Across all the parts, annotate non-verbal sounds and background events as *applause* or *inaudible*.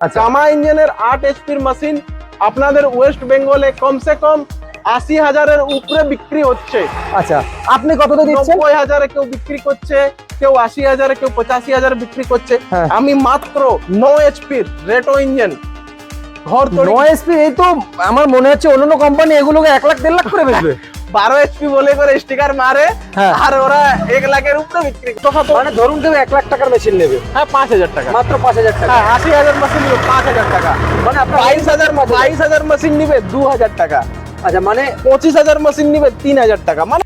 আচ্ছা। কামা ইঞ্জিনের আট এইচপির মেশিন আপনাদের ওয়েস্ট বেঙ্গলে কমসে কম আশি হাজারের উপরে বিক্রি হচ্ছে। আচ্ছা আপনি কত দিচ্ছেন? নব্বই হাজারে কেউ বিক্রি করছে কেউ আশি হাজারে কেউ পঁচাশি হাজারে বিক্রি করছে। হ্যাঁ। আমি মাত্র নো এইচপির রেটো ইঞ্জিন। ঘর নয় এসপি এই তো আমার মনে হচ্ছে অন্য কোম্পানি এগুলোকে এক লাখ দেড় লাখ করে বেচবে। বারো এইচপি বলে করে স্টিকার মারে হ্যাঁ। আর ওরা এক লাখের উপরে বিক্রি মানে ধরুন কেউ এক লাখ টাকার মেশিন নেবে। হ্যাঁ পাঁচ হাজার টাকা। মাত্র পাঁচ হাজার টাকা। হ্যাঁ আশি হাজার মেশিন নিবে পাঁচ হাজার টাকা। মানে আপনার বাইশ হাজার বাইশ হাজার মেশিন নিবে দু হাজার টাকা। আচ্ছা মানে পঁচিশ হাজার মেশিন নিবে তিন হাজার টাকা। মানে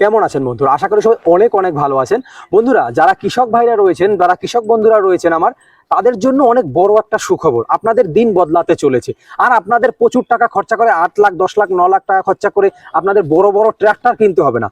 কেমন আছেন বন্ধুরা? আশা করি সবাই অনেক অনেক ভালো আছেন। বন্ধুরা যারা কৃষক ভাইরা রয়েছেন যারা কৃষক বন্ধুরা রয়েছেন আমার তাদের জন্য অনেক বড় একটা সুখবর। আপনাদের দিন বদলাতে চলেছে। আর আপনাদের প্রচুর টাকা খরচা করে আট লাখ, দশ লাখ, ন লাখ টাকা খরচা করে আপনাদের বড় বড় ট্র্যাক্টর কিনতে হবে না।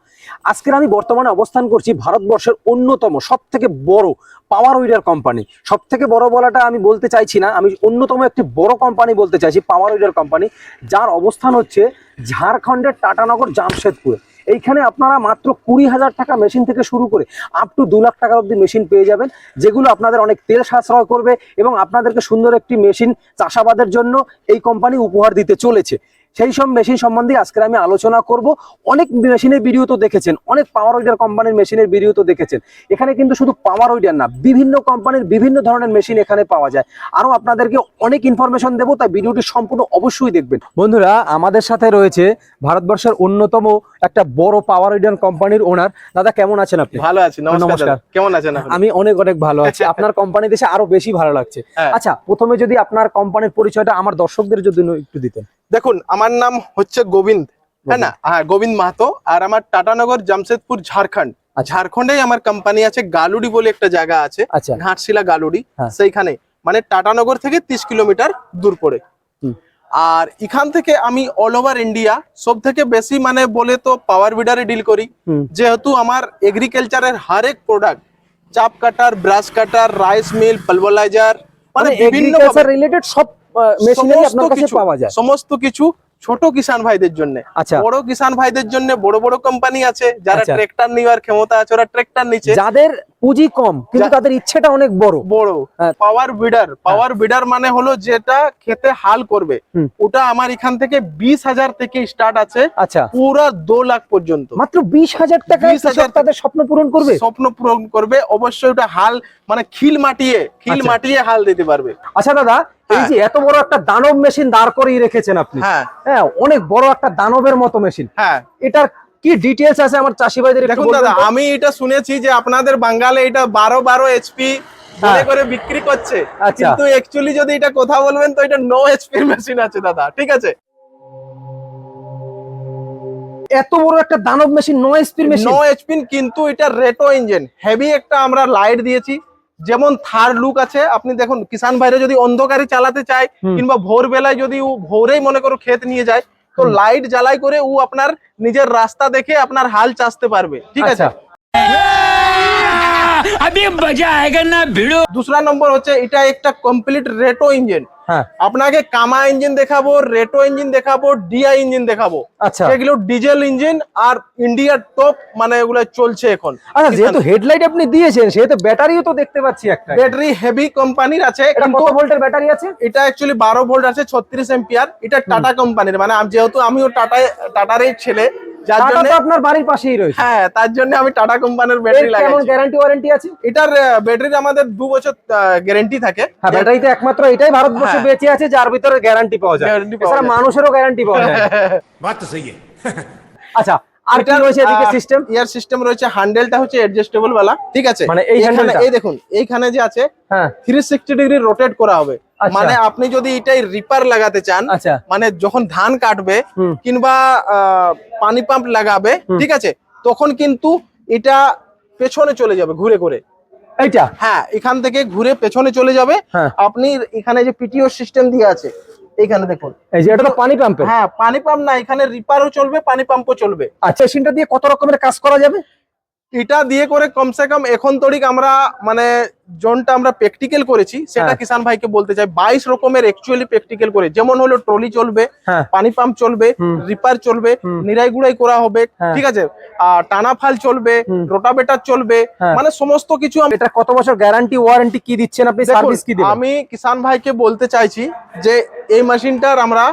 আজকের আমি বর্তমানে অবস্থান করছি ভারতবর্ষের অন্যতম সব থেকে বড় পাওয়ার উইডার কোম্পানি সব থেকে বড় বলাটা আমি বলতে চাইছি না, আমি অন্যতম একটি বড় কোম্পানি বলতে চাইছি পাওয়ার উইডার কোম্পানি যার অবস্থান হচ্ছে ঝাড়খণ্ডের টাটানগর, জামশেদপুরে। এইখানে আপনারা মাত্র কুড়ি হাজার টাকা মেশিন থেকে শুরু করে আপ টু দু লাখ টাকার অব্দি মেশিন পেয়ে যাবেন, যেগুলো আপনাদের অনেক তেল সাশ্রয় করবে এবং আপনাদেরকে সুন্দর একটি মেশিন চাষাবাদের জন্য এই কোম্পানি উপহার দিতে চলেছে। সেই সব মেশিন সম্বন্ধে আজকে আমি আলোচনা করব। অনেক মেশিনের ভিডিও তো দেখেছেন অনেক পাওয়ার উইডার কোম্পানির মেশিনের ভিডিও তো দেখেছেন। এখানে কিন্তু শুধু পাওয়ার উইডার না বিভিন্ন কোম্পানির বিভিন্ন ধরনের মেশিন এখানে পাওয়া যায়। আরও আপনাদেরকে অনেক ইনফরমেশন দেবো তাই ভিডিওটি সম্পূর্ণ অবশ্যই দেখবেন। বন্ধুরা আমাদের সাথে রয়েছে ভারতবর্ষের অন্যতম একটা বড় পাওয়ার উইডার কোম্পানির ওনার দাদা কেমন আছেন আপনি? ভালো আছি নমস্কার নমস্কার। কেমন আছেন আমি অনেক অনেক ভালো আছি। *laughs* আপনার কোম্পানি দেশে আরও বেশি ভালো লাগছে। হ্যাঁ। আচ্ছা প্রথমে যদি আপনার কোম্পানির পরিচয়টা আমার দর্শকদের জন্য একটু দিতেন। দেখুন আমার নাম হচ্ছে গোবিন্দ হ্যাঁ না? হ্যাঁ গোবিন্দ মাহাতো আর আমার টাটানগর জামশেদপুর ঝাড়খণ্ড। আচ্ছা। ঝাড়খণ্ডেই আমার কোম্পানি আছে গালুডি বলে একটা জায়গা আছে আচ্ছা। ঘাটশিলা গালুডি হ্যাঁ। সেইখানে। মানে টাটানগর থেকে তিরিশ কিলোমিটার দূর পড়ে। হুম। আর এখান থেকে আমি অল ওভার ইন্ডিয়া সব থেকে বেশি মানে বলে তো পাওয়ার বিডারে ডিল করি। যেহেতু আমার এগ্রিকালচারের হরেক প্রোডাক্ট চাপ কাটার ব্রাশ কাটার রাইস মিল পালভালাইজার মানে মানে বিভিন্ন রিলেটেড সব মেশিনারি সমস্ত আপনার কাছে পাওয়া যায়। সমস্ত কিছু ছোট কিষান ভাইদের জন্য। আচ্ছা। বড় কিষান ভাইদের জন্য বড় বড় কোম্পানি আছে যারা আচ্ছা। ট্রেক্টর নেওয়ার ক্ষমতা আছে ওরা ট্রেক্টর নিচে যাদের পুঁজি কম কিন্তু তাদের ইচ্ছেটা অনেক বড়। বড়। পাওয়ার বিডার পাওয়ার বিডার মানে হলো যেটা খেতে হাল করবে। ওটা আমার এখান থেকে বিশ হাজার থেকে স্টার্ট আছে। আচ্ছা। পুরো দু লাখ পর্যন্ত। মাত্র বিশ হাজার টাকা 20,000 তাদের স্বপ্ন পূরণ করবে? স্বপ্ন পূরণ করবে। অবশ্যই ওটা হাল মানে খিল মাটিয়ে খিল আচ্ছা। মাটিয়ে হাল দিতে পারবে। আচ্ছা দাদা এই যে এত বড় একটা দানব মেশিন দাঁড় করিয়ে রেখেছেন আপনি। হ্যাঁ। হ্যাঁ অনেক বড় একটা দানবের মতো মেশিন। হ্যাঁ। এটার কি ডিটেলস আছে আমার চাষি ভাইদের দেখুন দাদা আমি এটা শুনেছি যে আপনাদের বাঙ্গালে এটা বারো বারো এইচপি মনে হ্যাঁ। করে বিক্রি করছে। আচ্ছা। কিন্তু অ্যাকচুয়ালি যদি এটা কথা বলবেন তো এটা নো এইচপির মেশিন আছে দাদা ঠিক আছে? এত বড় একটা দানব মেশিন নয় স্পিড মেশিন নো এইচপি কিন্তু এটা রেটো ইঞ্জিন হেভি একটা আমরা লাইট দিয়েছি। যেমন থার লুক আছে আপনি দেখুন কিষান ভাইরা যদি অন্ধকারে চালাতে চায় কিংবা ভোরবেলায় যদি ও ভোরেই মনে করো ক্ষেত নিয়ে যায় তো লাইট জ্বালাই করে ও আপনার নিজের রাস্তা দেখে আপনার হাল চাষতে পারবে ঠিক আছে? আচ্ছা अभी मजा आएगा ना भिड़ो দুসরা নম্বর হচ্ছে এটা একটা কমপ্লিট রেটো ইঞ্জিন হ্যাঁ আপনাকে কামা ইঞ্জিন দেখাবো রেটো ইঞ্জিন দেখাবো ডিআই ইঞ্জিন দেখাবো আচ্ছা এগুলো ডিজেল ইঞ্জিন আর ইন্ডিয়ার টপ মানে এগুলো চলছে এখন আচ্ছা যেহেতু হেডলাইট আপনি দিয়েছেন সেহেতু ব্যাটারিও তো দেখতে পাচ্ছি একটা ব্যাটারি হেভি কোম্পানির আছে এটা কিন্তু কত ভোল্টের ব্যাটারি আছে এটা অ্যাকচুয়ালি বারো ভোল্ট আছে ছত্রিশ এম্পিয়ার এটা টাটা কোম্পানির মানে আমি- যেহেতু আমিও টাটা টাটারই ছেলে যার জন্য আপনার বাড়ির পাশেই রয়েছে। হ্যাঁ তার জন্য আমি টাটা কোম্পানির ব্যাটারি লাগাই কেমন গ্যারান্টি ওয়ারেন্টি আছে? এটার ব্যাটারির আমাদের 2 বছর গ্যারান্টি থাকে। হ্যাঁ ব্যাটারিতে একমাত্র এটাই ভারতবর্ষে হ্যাঁ। বেঁচে আছে যার ভিতরে গ্যারান্টি পাওয়া যায়। গ্যারান্টি মানুষেরও গ্যারান্টি পাওয়া যায়। বাত তো সহি আচ্ছা আর কি রয়েছে এদিকে সিস্টেম ইয়ার সিস্টেম রয়েছে হ্যান্ডেলটা হচ্ছে অ্যাডজাস্টেবল वाला ঠিক আছে? মানে এই হ্যান্ডেলটা? এই দেখুন এইখানে যে আছে হ্যাঁ। 360 ডিগ্রি রোটেট করা হবে। আচ্ছা। মানে আপনি যদি এটাই রিপার লাগাতে চান আচ্ছা। মানে যখন ধান কাটবে কিংবা পানি পাম্প লাগাবে ঠিক আছে তখন কিন্তু এটা পেছনে চলে যাবে ঘুরে ঘুরে এইটা? হ্যাঁ এখান থেকে ঘুরে পেছনে চলে যাবে। হ্যাঁ। আপনি এখানে যে পিটিও সিস্টেম দিয়ে আছে এইখানে দেখুন। এই যে এটা তো পানি পাম্পের? হ্যাঁ পানি পাম্প না এখানে রিপারও চলবে পানি পাম্পও চলবে। আচ্ছা মেশিনটা দিয়ে কত রকমের কাজ করা যাবে? এটা দিয়ে করে কমসে কম এখন তরিক আমরা মানে জনটা আমরা প্র্যাকটিক্যাল করেছি সেটা হ্যাঁ। কিষান ভাইকে বলতে চাই বাইশ রকমের অ্যাকচুয়ালি প্র্যাকটিক্যাল করে যেমন হলো ট্রলি চলবে হ্যাঁ পানি পাম্প চলবে রিপার চলবে। নিরাই গুড়াই করা হবে হ্যাঁ। ঠিক আছে আর টানা ফাল চলবে। রোটাবেটার চলবে। মানে সমস্ত কিছু এটা কত বছর গ্যারান্টি ওয়ারেন্টি কি দিচ্ছেন আপনি সার্ভিস কি দিবেন আমি কিষান ভাইকে বলতে চাইছি যে এই মেশিনটার আমরা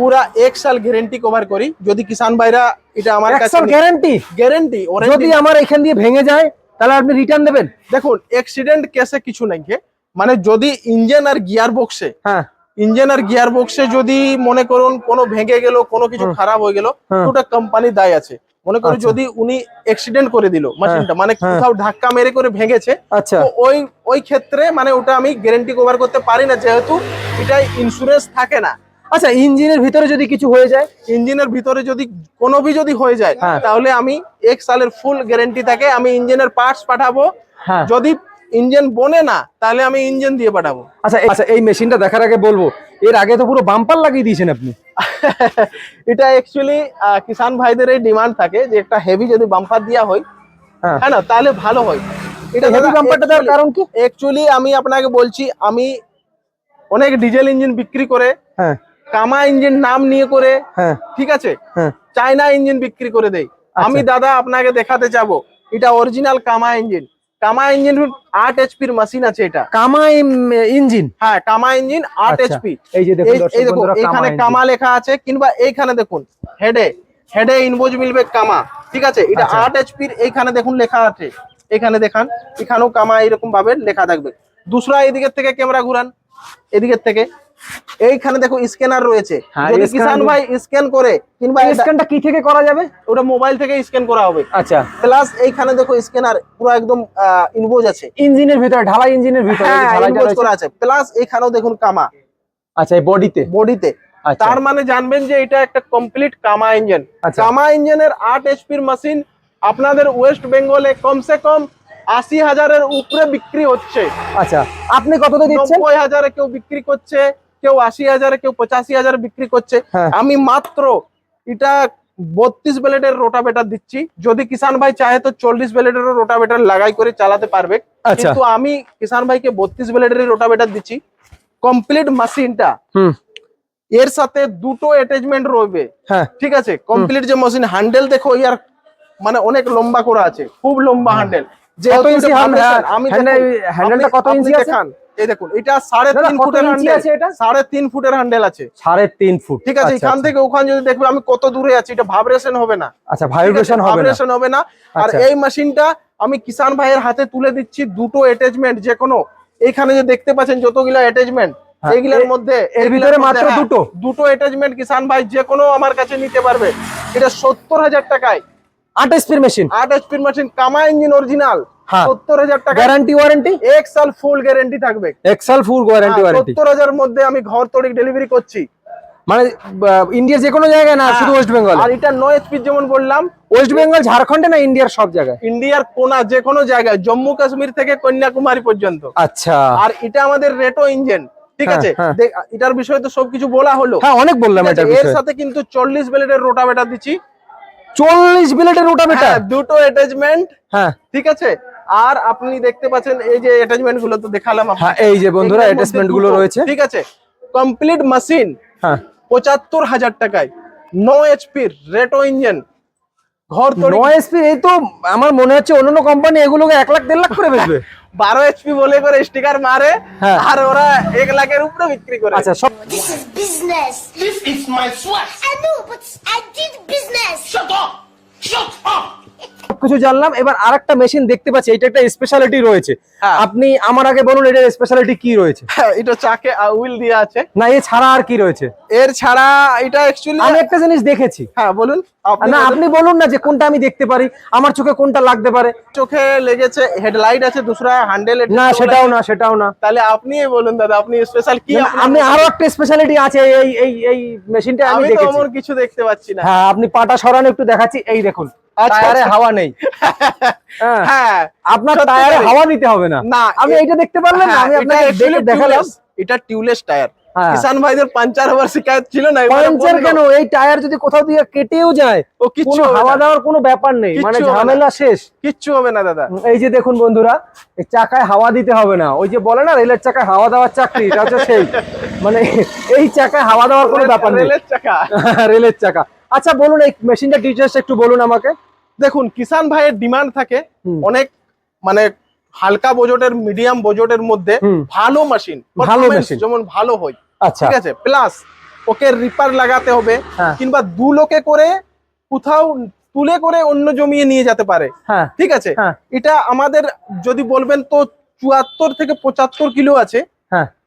পুরা এক সাল গ্যারেন্টি কভার করি যদি কিষান ভাইরা এটা আমার গ্যারান্টি গ্যারেন্টি যদি আমার এখান দিয়ে ভেঙে যায় তাহলে আপনি রিটার্ন দেবেন দেখুন অ্যাক্সিডেন্ট কেসে কিছু নাই। মানে যদি ইঞ্জিন আর গিয়ার বক্সে হ্যাঁ ইঞ্জিন আর গিয়ার বক্সে যদি মনে করুন কোনো ভেঙে গেল কোনো কিছু খারাপ হয়ে গেল হ্যাঁ। ওটা কোম্পানির দায় আছে মনে করুন আচ্ছা। যদি উনি অ্যাক্সিডেন্ট করে দিল মেশিনটা মানে হ্যাঁ। কোথাও ধাক্কা মেরে করে ভেঙেছে আচ্ছা ওই ওই ক্ষেত্রে মানে ওটা আমি গ্যারেন্টি কভার করতে পারি না যেহেতু এটা ইন্স্যুরেন্স থাকে না আচ্ছা ইঞ্জিনের ভিতরে যদি কিছু হয়ে যায়? ইঞ্জিনের ভিতরে যদি কোনো বি যদি হয়ে যায় হ্যাঁ। তাহলে আমি এক সালের ফুল গ্যারেন্টি থাকে আমি ইঞ্জিনের পার্টস পাঠাবো। হ্যাঁ। যদি ইঞ্জিন বনে না তাহলে আমি ইঞ্জিন দিয়ে পাঠাবো। আচ্ছা আচ্ছা এই মেশিনটা দেখার আগে বলব এর আগে তো পুরো বাম্পার লাগিয়ে দিয়েছেন আপনি। *laughs* এটা অ্যাকচুয়ালি কিষান ভাইদের এই ডিমান্ড থাকে যে একটা হেভি যদি বাম্পার দেওয়া হয় হ্যাঁ। হ্যাঁ না তাহলে ভালো হয়। এটা হেভি বাম্পারটা দেওয়ার কারণ কি? অ্যাকচুয়ালি আমি আপনাকে বলছি আমি অনেক ডিজেল ইঞ্জিন বিক্রি করে হ্যাঁ। কামা ইঞ্জিন নাম নিয়ে করে হ্যাঁ। ঠিক আছে? হ্যাঁ। চায়না ইঞ্জিন বিক্রি করে দেয় আমি দাদা আপনাকে দেখাতে যাব এটা অরিজিনাল কামা ইঞ্জিন। কামা ইঞ্জিন আট এইচপির মেশিন আছে এটা। কামা ইঞ্জিন? হ্যাঁ কামা ইঞ্জিন আট আচ্ছা, এইচপি এই যে দেখুন এই দেখুন এখানে কামা কামা লেখা আছে কিংবা এইখানে দেখুন হেডে হেডে ইনভোজ মিলবে কামা ঠিক আছে? এটা আচ্ছা। আট এইচপির এইখানে দেখুন লেখা আছে। এখানে দেখান এখানেও কামা এরকম ভাবে লেখা থাকবে। দুসরা এদিকের থেকে ক্যামেরা ঘুরান এদিকের থেকে। এইখানে দেখো স্ক্যানার রয়েছে। হ্যাঁ, যদি কিষান ভাই স্ক্যান করে কিংবা স্ক্যানটা কি থেকে করা যাবে? ওটা মোবাইল থেকে স্ক্যান করা হবে। আচ্ছা। প্লাস এইখানে দেখো স্ক্যানার পুরো একদম ইনভোজ আছে। ইঞ্জিনের ভিতরে ঢালাই ইঞ্জিনের ভিতরে হ্যাঁ ইনভোজ করা আছে। প্লাস এখানেও দেখুন কামা। আচ্ছা এই বডিতে? বডিতে। আচ্ছা। তার মানে জানবেন যে এটা একটা কমপ্লিট কামা ইঞ্জিন আচ্ছা। কামা ইঞ্জিনের আট এইচপির মেশিন আপনাদের ওয়েস্ট বেঙ্গলে কমসে কম আশি হাজারের উপরে বিক্রি হচ্ছে। আচ্ছা। আপনি কততে দিচ্ছেন? নব্বই হাজারে কেউ বিক্রি করছে। কেউ আশি হাজারে কেউ পঁচাশি হাজার বিক্রি করছে। হ্যাঁ। আমি মাত্র এটা বত্রিশ ব্লেডের রোটাভেটার দিচ্ছি। যদি কিষান ভাই চাহে তো চল্লিশ ব্লেডের রোটাভেটার লাগাই করে চালাতে পারবে। আচ্ছা। কিন্তু আমি কিষান ভাইকে বত্রিশ ব্লেডের রোটাভেটার দিচ্ছি। কমপ্লিট মেশিনটা এর সাথে দুটো অ্যাটাচমেন্ট রয়েবে হ্যাঁ। ঠিক আছে? কমপ্লিট যে মেশিন হ্যান্ডেল দেখো ইয়ার মানে অনেক লম্বা করা আছে। খুব লম্বা হ্যান্ডেল ইঞ্চি হ্যান্ডেল আমি হ্যান্ডেলটা কত ইঞ্চি আছে? এই দেখুন এটা সাড়ে তিন ফুটের হ্যান্ডেল আছে এটা? সাড়ে তিন ফুটের হ্যান্ডেল আছে। সাড়ে তিন ফুট ঠিক আছে আচ্ছা, এখান আচ্ছা। থেকে ওখান যদি দেখবে আমি কত দূরে আছি এটা ভাইব্রেশন হবে না। আচ্ছা ভাইব্রেশন হবে না। ভাইব্রেশন হবে না। আর আচ্ছা। এই মেশিনটা আমি কিষান ভাইয়ের হাতে তুলে দিচ্ছি দুটো অ্যাটাচমেন্ট যে কোনো। এখানে যে দেখতে পাচ্ছেন যতগুলা অ্যাটাচমেন্ট এইগুলোর মধ্যে এর ভিতরে মাত্র হ্যাঁ, দুটো? দুটো অ্যাটাচমেন্ট কিষান ভাই যে কোনো আমার কাছে নিতে পারবে। এটা সত্তর হাজার টাকায়। আট এসপির মেশিন আট এইচপির মেশিন কামা ইঞ্জিন অরিজিনাল হ্যাঁ। সত্তর হাজার টাকা। গ্যারান্টি ওয়ারেন্টি এক সাল ফুল গ্যারেন্টি থাকবে এক্সেল ফুল ওয়ারেন্টি হাজার মধ্যে আমি ঘর ডেলিভারি করছি। মানে ইন্ডিয়ার যে কোনো জায়গায় না শুধু ওয়েস্ট বেঙ্গল আর এটা নয় এইচপির যেমন বললাম ওয়েস্ট বেঙ্গল ঝাড়খণ্ডে না ইন্ডিয়ার সব জায়গায়? ইন্ডিয়ার কোনা যে কোনো জায়গায় জম্মু কাশ্মীর থেকে কন্যাকুমারী পর্যন্ত। আচ্ছা। আর এটা আমাদের রেটো ইঞ্জিন ঠিক হ্যাঁ, আছে? হ্যাঁ। এটার বিষয়ে তো সবকিছু বলা হলো। হ্যাঁ অনেক বললাম এর সাথে কিন্তু চল্লিশ ব্লেডের রোটাভেটার দিচ্ছি। চল্লিশ বিলেটের রোটাভেটার হ্যাঁ, দুটো অ্যাটাচমেন্ট হ্যাঁ। ঠিক আছে? আর আপনি দেখতে পাচ্ছেন এই যে অ্যাটাচমেন্টগুলো তো দেখালাম হ্যাঁ এই যে বন্ধুরা অ্যাটাচমেন্টগুলো রয়েছে ঠিক আছে কমপ্লিট মেশিন হ্যাঁ পঁচাত্তর হাজার টাকায় নো এইচপির রেটো ইঞ্জিন ঘর তৈরি নয় এসপি এই তো আমার মনে হচ্ছে অন্যান্য কোম্পানি এগুলোকে এক লাখ দেড় লাখ করে বেচবে *laughs* বারো এইচপি বলে করে স্টিকার মারে হ্যাঁ। আর ওরা এক লাখের উপরে বিক্রি করে আচ্ছা সব This is business. This is my swag. I know, but I did business. Shut up. Shut up. কিছু জানলাম। এবার আর একটা মেশিন দেখতে পাচ্ছি এটা একটা স্পেশালিটি রয়েছে। হ্যাঁ। আপনি আমার আগে বলুন এটার স্পেশালিটি কি রয়েছে? হ্যাঁ, এটা চাকে উইল দেওয়া আছে। না এ ছাড়া আর কি রয়েছে? এর ছাড়া এটা অ্যাকচুয়ালি আমি একটা জিনিস দেখেছি। হ্যাঁ বলুন। আপনি না আপনি বলুন না যে কোনটা আমি দেখতে পারি আমার চোখে কোনটা লাগতে পারে। চোখে লেগেছে হেডলাইট আছে দুসরা হ্যান্ডেল না সেটাও না সেটাও না। তাহলে আপনি বলুন দাদা আপনি স্পেশাল কি আমি আরও একটা স্পেশালিটি আছে এই এই এই মেশিনটা আমি দেখেছি আমি তো কিছু দেখতে পাচ্ছি না। হ্যাঁ আপনি পাটা সরানো একটু দেখাচ্ছি এই দেখুন। টায়ারে আচ্ছা। হাওয়া নেই। *laughs* হ্যাঁ। হ্যাঁ আপনার টায়ারে হাওয়া নিতে হবে না। না আমি এ- এইটা দেখতে পারলেন না হ্যাঁ, আমি আপনাকে দেখালাম। এটা টিউলেস টায়ার হ্যাঁ। কিষান ভাইদের পাঞ্চার হওয়ার শিকায়ত ছিল না পাঞ্চার কেন? এই টায়ার যদি কোথাও দিয়ে কেটেও যায় ও হাওয়া দেওয়ার কোনো ব্যাপার নেই। মানে ঝামেলা শেষ। কিচ্ছু হবে না দাদা। এই যে দেখুন বন্ধুরা এই চাকায় হাওয়া দিতে হবে না। ওই যে বলে না রেলের চাকায় হাওয়া দেওয়ার চাকরি এটা হচ্ছে সেই। *laughs* মানে এই চাকায় হাওয়া দেওয়ার কোনো ব্যাপার নেই। রেলের চাকা। *laughs* রেলের চাকা। আচ্ছা বলুন এই মেশিনটা ডিটেলস একটু বলুন আমাকে। দেখুন কিষান ভাইয়ের ডিমান্ড থাকে অনেক মানে হালকা বজটের মিডিয়াম বজটের মধ্যে ভালো মেশিন ভালো machine। যেমন ভালো হয়। আচ্ছা। ঠিক আছে? প্লাস ওকে রিপার লাগাতে হবে হ্যাঁ। কিংবা দু লোকে করে কোথাও তুলে করে অন্য জমিয়ে নিয়ে যেতে পারে। হ্যাঁ। ঠিক আছে? হ্যাঁ। এটা আমাদের যদি বলবেন তো চুয়াত্তর থেকে পঁচাত্তর কিলো আছে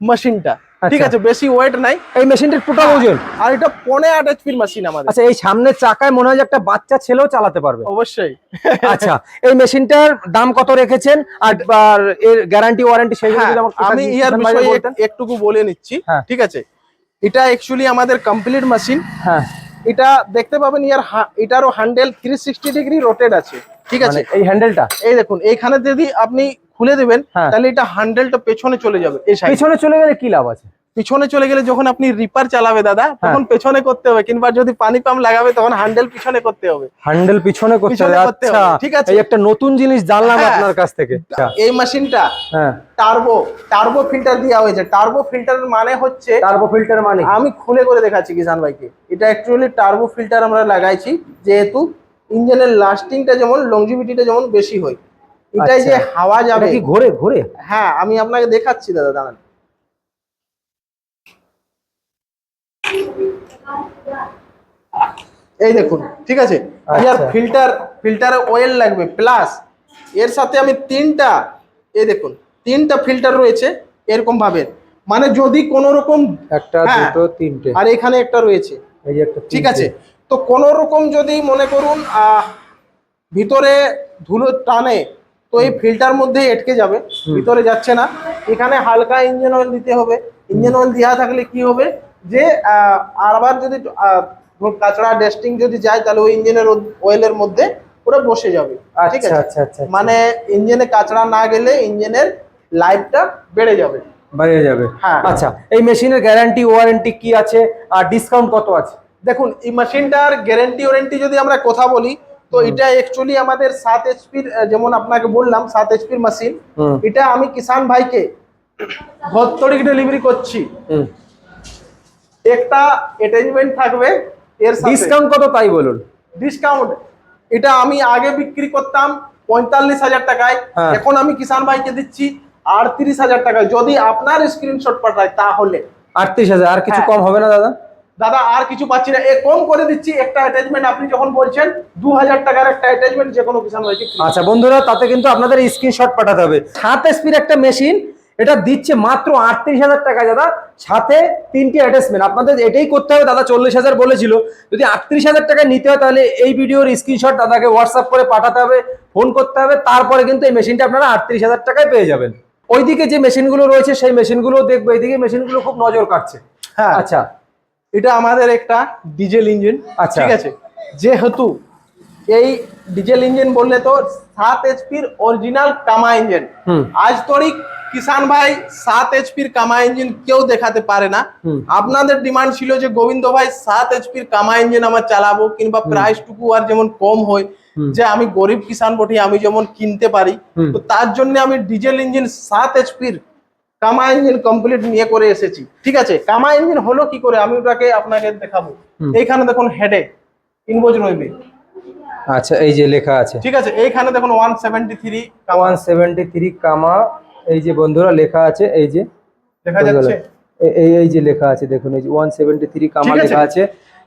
মেশিনটা ঠিক আচ্ছা। আছে বেশি ওয়েট নাই। এই মেশিনটার টোটাল ওজন? আর এটা পনে আট এইচপির মেশিন আমাদের। আচ্ছা এই সামনের চাকায় মনে হয় একটা বাচ্চা ছেলেও চালাতে পারবে। অবশ্যই। আচ্ছা এই মেশিনটার দাম কত রেখেছেন? আর এর গ্যারান্টি ওয়ারেন্টি সেইগুলো হ্যাঁ, আমি ইয়ার বিষয়ে একটুকু বলে নিচ্ছি। হ্যাঁ। ঠিক আছে এটা অ্যাকচুয়ালি আমাদের কমপ্লিট মেশিন হ্যাঁ। এটা দেখতে পাবেন ইয়ার এটারও handle three sixty degree rotate আছে। ঠিক আছে? মানে এই হ্যান্ডেলটা এই দেখুন এইখানে যদি আপনি খুলে দিবেন হ্যাঁ। তাহলে এটা হ্যান্ডেলটা পেছনে চলে যাবে পিছনে চলে গেলে কি লাভ আছে? পিছনে চলে গেলে যখন আপনি রিপার চালাবে দাদা হ্যাঁ। তখন পেছনে করতে হবে কিংবা যদি পানি পাম্প লাগাবে তখন হ্যান্ডেল পিছনে করতে হবে। হ্যান্ডেল পিছনে করতে হবে আচ্ছা। ঠিক আছে। একটা নতুন জিনিস জানলাম হ্যাঁ। আপনার কাছ থেকে। এই মেশিনটা টার্বো টার্বো ফিল্টার দেওয়া হয়েছে। টার্বো ফিল্টারের মানে হচ্ছে টার্বো ফিল্টার মানে আমি খুলে করে দেখাচ্ছি কিষান ভাইকে। এটা অ্যাকচুয়ালি টার্বো ফিল্টার আমরা লাগাইছি যেহেতু ইঞ্জিনের লাস্টিংটা যেমন লংজিভিটিটা যেমন বেশি হয়। এটাই যে আচ্ছা। হাওয়া যাবে। কি ঘোরে ঘোরে? হ্যাঁ আমি আপনাকে দেখাচ্ছি দাদা দাঁড়ান। এই দেখুন ঠিক আছে? ইয়ার আচ্ছা। ফিল্টার ফিল্টারে অয়েল লাগবে প্লাস এর সাথে আমি তিনটা এই দেখুন তিনটা ফিল্টার রয়েছে এরকম ভাবে মানে যদি কোনো রকম একটা হ্যাঁ। দুটো তিনটে। আর এখানে একটা রয়েছে। এই যে একটা ঠিক আছে? তো কোন রকম যদি মনে করুন ভিতরে ধুলো টানে তো এই ফিল্টার মধ্যেই আটকে যাবে ভিতরে যাচ্ছে না। এখানে হালকা ইঞ্জিন অয়েল দিতে হবে। ইঞ্জিন অয়েল দেওয়া থাকলে কি হবে? যে আহ, আবার যদি কাঁচড়া ডেস্টিং যদি যায় তাহলে ওই ইঞ্জিনের অয়েলের মধ্যে ওটা বসে যাবে। ঠিক আচ্ছা আছে? আচ্ছা আচ্ছা মানে ইঞ্জিনে কাঁচড়া না গেলে ইঞ্জিনের লাইফটা বেড়ে যাবে। বেড়ে যাবে। হ্যাঁ। আচ্ছা এই মেশিনের গ্যারান্টি ওয়ারেন্টি কি আছে? আর ডিসকাউন্ট কত আছে? দেখুন এই মেশিনটার গ্যারেন্টি ওয়ারেন্টি যদি আমরা কথা বলি তো এটা অ্যাকচুয়ালি আমাদের সাত এইচপির যেমন আপনাকে বললাম সাত এইচপির মেশিন এটা আমি কিষান ভাইকে ঘর তরিক ডেলিভারি করছি। একটা অ্যাটাচমেন্ট থাকবে এর সাথে ডিসকাউন্ট কত তাই বলুন? ডিসকাউন্ট এটা আমি আগে বিক্রি করতাম পঁয়তাল্লিশ হাজার টাকায় হ্যাঁ। এখন আমি কিষান ভাইকে দিচ্ছি আটত্রিশ হাজার টাকায়। যদি আপনার স্ক্রিনশট পাঠায় তাহলে। আটত্রিশ হাজার আর কিছু হ্যাঁ। কম হবে না দাদা? দাদা আর কিছু পাচ্ছি না। এ কম করে দিচ্ছি একটা অ্যাটাচমেন্ট আপনি যখন বলছেন দু হাজার টাকার একটা অ্যাটাচমেন্ট যে কোনো কিষান ভাইকে আচ্ছা বন্ধুরা তাতে কিন্তু আপনাদের স্ক্রিনশট পাঠাতে হবে। সাত এসপির একটা মেশিন এটা দিচ্ছে মাত্র আটত্রিশ হাজার টাকা দাদা। সাথে তিনটি অ্যাটাচমেন্ট আপনাদের এটাই করতে হবে দাদা চল্লিশ হাজার বলেছিল। যদি আটত্রিশ হাজার টাকা নিতে হয় তাহলে এই ভিডিওর স্ক্রিনশট দাদাকে হোয়াটসঅ্যাপ করে পাঠাতে হবে ফোন করতে হবে। তারপরে কিন্তু এই মেশিনটা আপনারা আটত্রিশ হাজার টাকায় পেয়ে যাবেন। ওইদিকে যে মেশিনগুলো রয়েছে সেই মেশিনগুলো দেখব। এইদিকে মেশিনগুলো খুব নজর কাটছে হ্যাঁ। আচ্ছা এটা আমাদের একটা ডিজেল ইঞ্জিন আচ্ছা। ঠিক আছে? যেহেতু এই ডিজেল ইঞ্জিন বললে তো সাত এইচপির অরিজিনাল কামা ইঞ্জিন। আজ তরিক কিষান ভাই সাত এইচপির কামা ইঞ্জিন কেউ দেখাতে পারে না। আপনাদের ডিমান্ড ছিল যে গোবিন্দ ভাই সাত এইচপির কামা ইঞ্জিন আমার চালাবো কিংবা প্রাইস টুকু আর যেমন কম হয় যে আমি গরিব কিষান বটি আমি যেমন কিনতে পারি তো তার জন্য আমি ডিজেল ইঞ্জিন সাত এইচপির কামা ইঞ্জিন কমপ্লিট নিয়ে করে এসেছি। ঠিক আছে? কামা ইঞ্জিন হলো কি করে? আমি ওটাকে আপনাকে দেখাবো। এইখানে দেখুন হেডে ইনবোজ রইবে আচ্ছা এই যে লেখা আছে। ঠিক আছে? এইখানে দেখুন one seventy three one seventy three কামা এই যে বন্ধুরা লেখা আছে এই যে দেখা যাচ্ছে? এই এই যে লেখা আছে দেখুন এই যে ওয়ান সেভেন্টি থ্রি কামা লেখা আছে।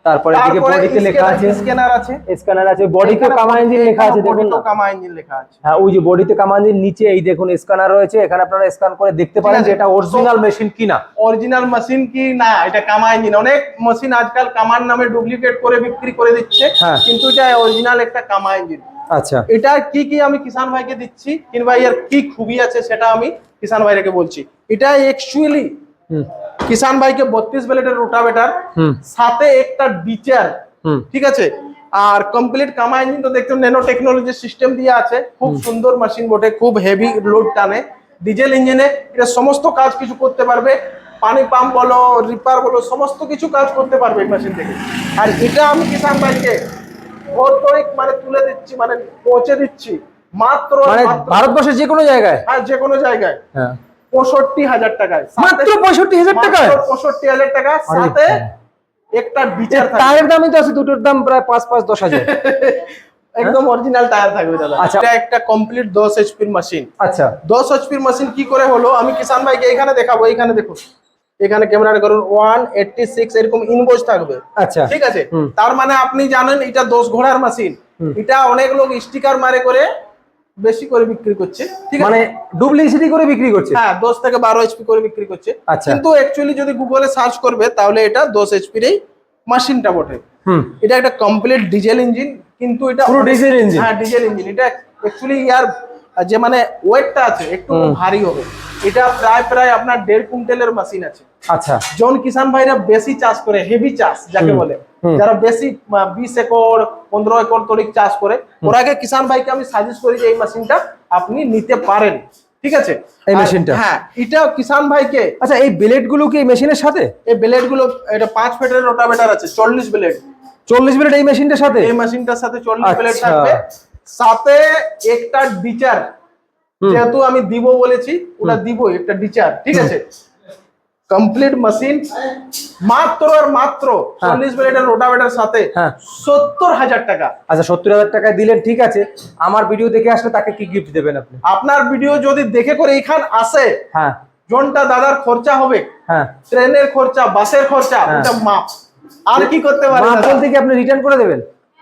তারপরে এদিকে বডিতে লেখা আছে। স্ক্যানার আছে। স্ক্যানার আছে। বডিতে কামা ইঞ্জিন লেখা আছে দেখুন। না। কামা ইঞ্জিন লেখা আছে। হ্যাঁ ওই যে বডিতে কামা ইঞ্জিন নিচে এই দেখুন স্ক্যানার রয়েছে। এখানে আপনারা স্ক্যান করে দেখতে পারেন যে এটা অরিজিনাল মেশিন কিনা। অরিজিনাল মেশিন কি? না এটা কামা ইঞ্জিন অনেক মেশিন আজকাল কামার নামে ডুপ্লিকেট করে বিক্রি করে দিচ্ছে। হ্যাঁ। কিন্তু এটা অরিজিনাল একটা কামা ইঞ্জিন আচ্ছা। এটা কি কি আমি কিষান ভাইকে দিচ্ছি? কিংবা এর কি খুবই আছে সেটা আমি কিষান ভাইকে বলছি। এটা অ্যাকচুয়ালি কিষান ভাইকে বত্রিশ বেলেটের রোটাভেটার সাথে একটা ডিচার ঠিক আছে? আর কমপ্লিট কামা ইঞ্জিন তো দেখতে ন্যানো টেকনোলজি সিস্টেম দিয়ে আছে। খুব সুন্দর মেশিন বটে খুব হেভি লোড টানে। ডিজেল ইঞ্জিনে এটা সমস্ত কাজ কিছু করতে পারবে। পানি পাম্প বলো রিপার বলো সমস্ত কিছু কাজ করতে পারবে এই মেশিন থেকে। আর এটা আমি কিষান ভাইকে ভৌতরিক মানে তুলে দিচ্ছি মানে পৌঁছে দিচ্ছি মাত্র মানে মাত্র- ভারতবর্ষের যে কোনো জায়গায়? হ্যাঁ যে কোনো জায়গায়। হ্যাঁ। পঁয়ষট্টি হাজার টাকায়। মাত্র পঁয়ষট্টি হাজার টাকায়? পঁয়ষট্টি হাজার টাকা সাথে একটা বিচার টায়ারের দামই তো আছে দুটোর দাম প্রায় পাঁচ পাঁচ দশ হাজার। *laughs* একদম অরিজিনাল টায়ার থাকবে দাদা। আচ্ছা। এটা একটা কমপ্লিট দশ এইচপির মেশিন আচ্ছা। দশ এইচপির মেশিন কি করে হলো? আমি কিষান ভাইকে এখানে দেখাবো এখানে দেখুন। এখানে ক্যামেরা করুন ওয়ান এইটটি সিক্স এরকম ইনভয়েস থাকবে। আচ্ছা। ঠিক আছে? তার মানে আপনি জানেন এটা দশ ঘোড়ার মেশিন এটা অনেক লোক স্টিকার মারে করে বেশি করে বিক্রি করছে। ঠিক মানে ডুপ্লিসিটি করে বিক্রি করছে? হ্যাঁ দশ থেকে বারো এইচপি করে বিক্রি করছে। আচ্ছা। কিন্তু অ্যাকচুয়ালি যদি গুগলে সার্চ করবে তাহলে এটা দশ এইচপির এই মেশিনটা বটে। হুম। এটা একটা কমপ্লিট ডিজেল ইঞ্জিন কিন্তু এটা পুরো ডিজেল ইঞ্জিন হ্যাঁ ডিজেল ইঞ্জিন এটা অ্যাকচুয়ালি ইয়ার যে মানে ওয়েটটা আছে একটু ভারী হবে। এটা প্রায় প্রায় আপনার দেড় কুইন্টালের মেশিন আছে। আচ্ছা। জন কিষান ভাইরা বেশি চাষ করে হেভি চাষ যাকে বলে। যারা বেশি বিশ একর পনেরো একর তরিক চাষ করে ওরাকে কিষান ভাইকে আমি সাজেস্ট করি যে এই মেশিনটা আপনি নিতে পারেন। ঠিক আছে? এই মেশিনটা? হ্যাঁ এটা কিষান ভাইকে আচ্ছা এই ব্লেডগুলো কি এই মেশিনের সাথে? এই ব্লেডগুলো এটা পাঁচ ফিটের রোটাভেটার আছে চল্লিশ ব্লেড চল্লিশ ব্লেড এই মেশিনটার সাথে? এই মেশিনটার সাথে চল্লিশ ব্লেড আচ্ছা। থাকবে। সাথে একটা ডিচার যেহেতু আমি দিব বলেছি ওটা দিব একটা ডিচার ঠিক আছে? কমপ্লিট মেশিন মাত্র আর মাত্র হ্যাঁ। চল্লিশ মিনিটের রোটাভেটার সাথে হ্যাঁ। সত্তর হাজার টাকা। আচ্ছা সত্তর হাজার টাকায় দিলেন ঠিক আছে। আমার ভিডিও দেখে আসলে তাকে কি গিফট দেবেন আপনি? আপনার ভিডিও যদি দেখে করে এখান আসে হ্যাঁ। জনটা দাদার খরচা হবে হ্যাঁ। ট্রেনের খরচা বাসের খরচা হ্যাঁ। ওটা মাপ। আর কি করতে পারে মাপ দাদা? বলতে কি আপনি রিটার্ন করে দেবেন?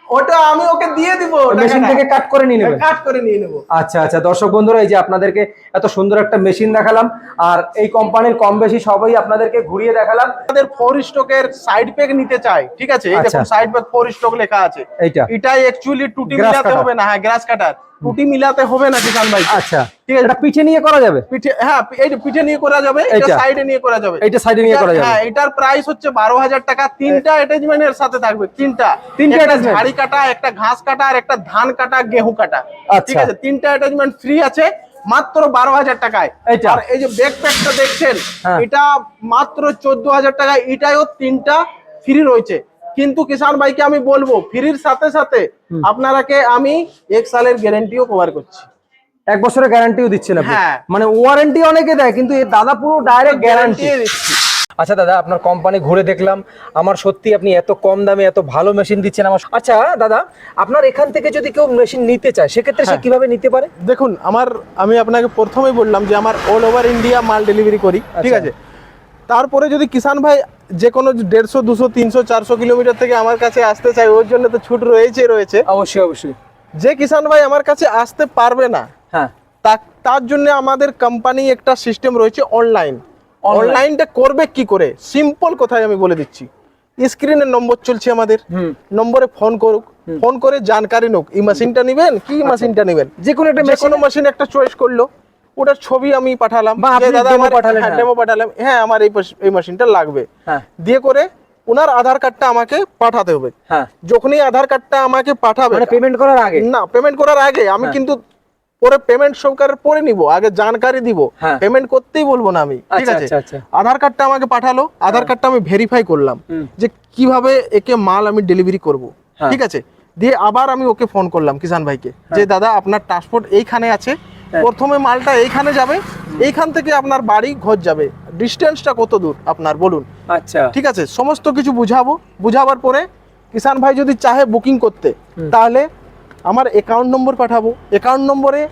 ওটা আমি ওকে দিয়ে দিব মেশিন থেকে কাট করে নিয়ে নেবেন। কাট করে নিয়ে নেব। আচ্ছা আচ্ছা দর্শক বন্ধুরা এই যে আপনাদেরকে এত সুন্দর একটা মেশিন দেখালাম আর এই কোম্পানির কম বেশি সবই আপনাদেরকে ঘুরিয়ে দেখালাম। আমাদের ফোর স্টকের সাইড প্যাক নিতে চাই ঠিক আছে? এই আচ্ছা। দেখুন সাইড প্যাক ফোর স্টক লেখা আছে। এটা এটাই অ্যাকচুয়ালি টুটি মিলাতে হবে না হ্যাঁ গ্রাস কাটার টুটি মিলাতে হবে না কিষান ভাই? আচ্ছা। ঠিক আছে। এটা পিঠে নিয়ে করা যাবে? পিঠে হ্যাঁ এই যে পিঠে নিয়ে করা যাবে এটা সাইডে নিয়ে করা যাবে। এইটা side এ নিয়ে করা যাবে? হ্যাঁ এটার প্রাইস হচ্ছে বারো হাজার টাকা। তিনটা অ্যাটাচমেন্টের সাথে থাকবে তিনটা। তিনটা attachment? ঝাড়ি কাটা একটা ঘাস কাটা আর একটা ধান কাটা গেহু কাটা। আচ্ছা। ঠিক আছে? তিনটা অ্যাটাচমেন্ট ফ্রি আছে মাত্র বারো হাজার টাকায়। আর এই যে ব্যাক প্যাকটা দেখছেন হ্যাঁ। এটা মাত্র চোদ্দ হাজার টাকা এটাও তিনটা ফ্রি রয়েছে। কিন্তু কিষান ভাইকে আমি বলব ফ্রির সাথে সাথে আপনারাকে আমি এক সালের গ্যারেন্টিও কভার করছি। এক বছরের গ্যারান্টিও দিচ্ছেন আপনি? হ্যাঁ। মানে ওয়ারেন্টি অনেকে দেয় কিন্তু এই দাদা পুরো ডাইরেক্ট গ্যারান্টি গ্যারান্টি দিচ্ছি। আচ্ছা দাদা আপনার কোম্পানি ঘুরে দেখলাম। আমার সত্যি আপনি এত কম দামে এত ভালো মেশিন দিচ্ছেন আমার আচ্ছা দাদা আপনার এখান থেকে যদি কেউ মেশিন নিতে চায় সেক্ষেত্রে সে হ্যাঁ। কীভাবে নিতে পারে? দেখুন আমার আমি আপনাকে প্রথমেই বললাম যে আমার অল ওভার ইন্ডিয়া মাল ডেলিভারি করি ঠিক আচ্ছা। আছে? তারপরে যদি কিষান ভাই যে কোনো দেড়শো দুশো তিনশো চারশো কিলোমিটার থেকে আমার কাছে আসতে চায় ওর জন্য তো ছুট রয়েছে রয়েছে। অবশ্যই অবশ্যই। যে কিষান ভাই আমার কাছে আসতে পারবে না হ্যাঁ। তার জন্য আমাদের কোম্পানি একটা সিস্টেম রয়েছে অনলাইন অনলাইনটা করবে কি করে? সিম্পল কথায় আমি বলে দিচ্ছি। স্ক্রিনের নম্বর চলছে আমাদের। নম্বরে ফোন করুক। ফোন করে জানকারি নোক। এই মেশিনটা নেবেন? কি মেশিনটা নেবেন? যে কোনো একটা যে মেশিন কোনো মেশিন একটা চয়েস করল। ওটার ছবি আমি পাঠালাম। দাদা আমার হ্যাঁ। ডেমো পাঠালাম। হ্যাঁ আমার এই এই মেশিনটা লাগবে। হ্যাঁ। দিয়ে করে ওনার আধার কার্ডটা আমাকে পাঠাতে হবে। হ্যাঁ। যখনই আধার কার্ডটা আমাকে পাঠাবে মানে পেমেন্ট করার আগে? না পেমেন্ট করার আগে। আমি হ্যাঁ। কিন্তু পরে পেমেন্ট সরকারের পরে নিব। আগে জানকারি দিব। হ্যাঁ। পেমেন্ট করতেই বলব না আমি। ঠিক আচ্ছা, আছে? আচ্ছা, আচ্ছা। আধার কার্ডটা আমাকে পাঠালো। আধার কার্ডটা আমি ভেরিফাই করলাম যে কীভাবে একে মাল আমি ডেলিভারি করব। হ্যাঁ। ঠিক আছে? দিয়ে আবার আমি ওকে ফোন করলাম কিষান ভাইকে। যে দাদা আপনার ট্রান্সপোর্ট এইখানে আছে। হ্যাঁ। প্রথমে মালটা এইখানে যাবে এইখান থেকে আপনার বাড়ি ঘর যাবে। ডিস্টেন্সটা কত দূর? আপনার বলুন। আচ্ছা। ঠিক আছে? সমস্ত কিছু বুঝাবো। বুঝাবার পরে কিষান ভাই যদি চাহে বুকিং করতে তাহলে আমার অ্যাকাউন্ট নম্বর পাঠাবো। অ্যাকাউন্ট নম্বরে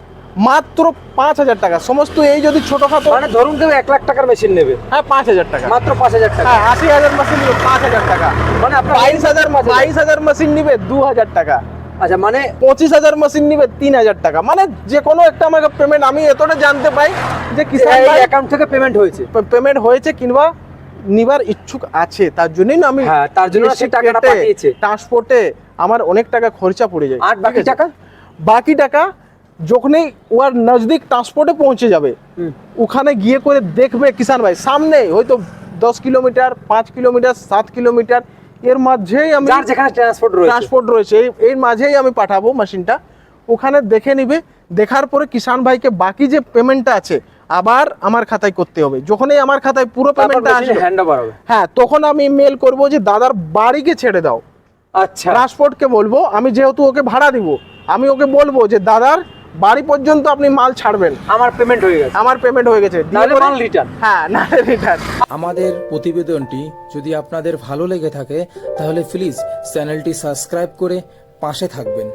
মাত্র পাঁচ হাজার টাকা। সমস্ত এই যদি ছোটখাটো মানে ধরুন কেউ এক লাখ টাকার মেশিন নেবে। হ্যাঁ পাঁচ হাজার টাকা। মাত্র পাঁচ হাজার টাকা। হ্যাঁ আশি হাজার মেশিন নেবে পাঁচ হাজার টাকা। মানে বাইশ হাজার বাইশ হাজার মেশিন নেবে দু হাজার টাকা। আচ্ছা মানে পঁচিশ হাজার মেশিন নিবে তিন হাজার টাকা। মানে যে কোনো একটা আমাকে পেমেন্ট আমি এতটা জানতে পাই যে কিষান অ্যাকাউন্ট থেকে পেমেন্ট হয়েছে। পেমেন্ট হয়েছে কিংবা নিবার ইচ্ছুক আছে তার জন্যই না আমি হ্যাঁ, তার জন্য সে টাকাটা পাঠিয়েছে। ট্রান্সপোর্টে আমার অনেক টাকা খরচা পড়ে যায়। আর বাকি টাকা? বাকি টাকা যখনই ওর নজদিক ট্রান্সপোর্টে পৌঁছে যাবে ওখানে গিয়ে করে দেখবে কিষান ভাই। সামনে হয়তো দশ কিলোমিটার পাঁচ কিলোমিটার সাত কিলোমিটার এর মাঝেই আমি যার যেখানে ট্রান্সপোর্ট রয়েছে। ট্রান্সপোর্ট রয়েছে এই এর মাঝেই আমি পাঠাবো মেশিনটা ওখানে দেখে নিবে। দেখার পরে কিষান ভাইকে বাকি যে পেমেন্টটা আছে আবার আমার খাতায় করতে হবে। যখনই আমার খাতায় পুরো পেমেন্টটা আসবে হ্যান্ড ওভার হবে। হ্যাঁ তখন আমি মেল করব যে দাদার বাড়িকে ছেড়ে দাও। আচ্ছা। ট্রান্সপোর্টকে বলব আমি যেহেতু ওকে ভাড়া দিব আমি ওকে বলব যে দাদার বাড়ি পর্যন্ত আপনি মাল ছাড়বেন। আমার পেমেন্ট হয়ে গেছে। আমার পেমেন্ট হয়ে গেছে। নাহলে মাল রিটার্ন হ্যাঁ না রিটার্ন আমাদের প্রতিবেদনটি যদি আপনাদের ভালো লেগে থাকে তাহলে প্লিজ চ্যানেলটি সাবস্ক্রাইব করে পাশে থাকবেন।